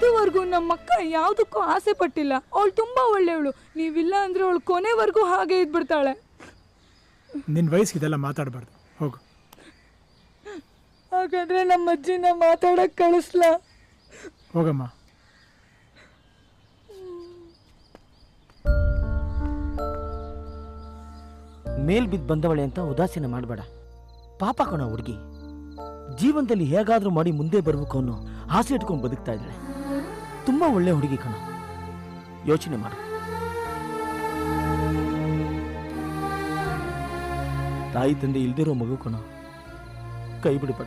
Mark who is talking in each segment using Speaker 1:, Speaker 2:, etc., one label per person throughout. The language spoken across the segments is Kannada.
Speaker 1: ಇದುವರೆಗೂ ನಮ್ಮ ಅಕ್ಕ ಯಾವುದಕ್ಕೂ ಆಸೆ ಪಟ್ಟಿಲ್ಲ. ಅವಳು ತುಂಬಾ ಒಳ್ಳೆಯವಳು. ನೀವಿಲ್ಲ ಅಂದ್ರೆ ಅವಳು ಕೊನೆವರೆಗೂ ಹಾಗೆ ಇದ್ಬಿಡ್ತಾಳೆ.
Speaker 2: ನಿನ್ನ ವಯಸ್ಸಿಗೆ ಇದೆಲ್ಲ ಮಾತಾಡಬಾರ್ದು. ಹೋಗು.
Speaker 1: ಹಾಗಾದ್ರೆ ನಮ್ಮ ಅಜ್ಜಿನ ಮಾತಾಡಕ್ ಕಳಿಸ್ಲಾ?
Speaker 2: ಹೋಗಮ್ಮ.
Speaker 3: ಮೇಲ್ ಬಿದ್ದು ಬಂದವಳೆ ಅಂತ ಉದಾಸೀನ ಮಾಡಬೇಡ. ಪಾಪ ಕಣ ಹುಡುಗಿ. ಜೀವನದಲ್ಲಿ ಹೇಗಾದರೂ ಮಾಡಿ ಮುಂದೆ ಬರಬೇಕು ಅನ್ನೋ ಆಸೆ ಇಟ್ಕೊಂಡು ಬದುಕ್ತಾ ಇದ್ದಾಳೆ. ತುಂಬಾ ಒಳ್ಳೆ ಹುಡುಗಿ ಕಣ. ಯೋಚನೆ ಮಾಡು. ತಾಯಿ ತಂದೆ ಇಲ್ದಿರೋ ಮಗು ಕಣ. ಕೈ ಬಿಡಬೇಡ.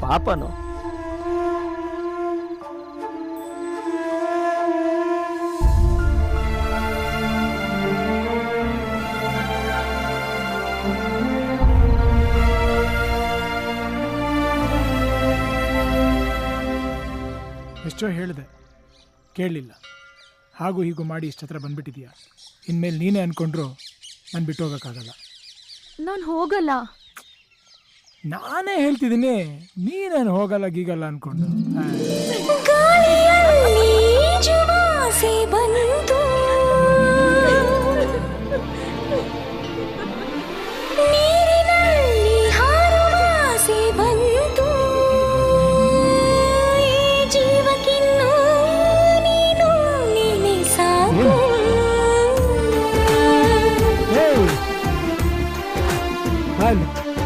Speaker 3: ಪಾಪನೋ?
Speaker 2: ಎಷ್ಟೋ ಹೇಳಿದೆ. ಕೇಳಲಿಲ್ಲ. ಹಾಗೂ ಹೀಗೂ ಮಾಡಿ ಇಷ್ಟ ಹತ್ರ ಬಂದ್ಬಿಟ್ಟಿದೀಯ. ಇನ್ಮೇಲೆ ನೀನೇ ಅನ್ಕೊಂಡ್ರು ನಾನು ಬಿಟ್ಟು ಹೋಗೋಕ್ಕಾಗಲ್ಲ.
Speaker 1: ನಾನು ಹೋಗಲ್ಲ.
Speaker 2: ನಾನೇ ಹೇಳ್ತಿದ್ದೀನಿ ನೀನೇನು ಹೋಗಲ್ಲ ಗೀಗಲ್ಲ ಅನ್ಕೊಂಡು.
Speaker 4: Helal.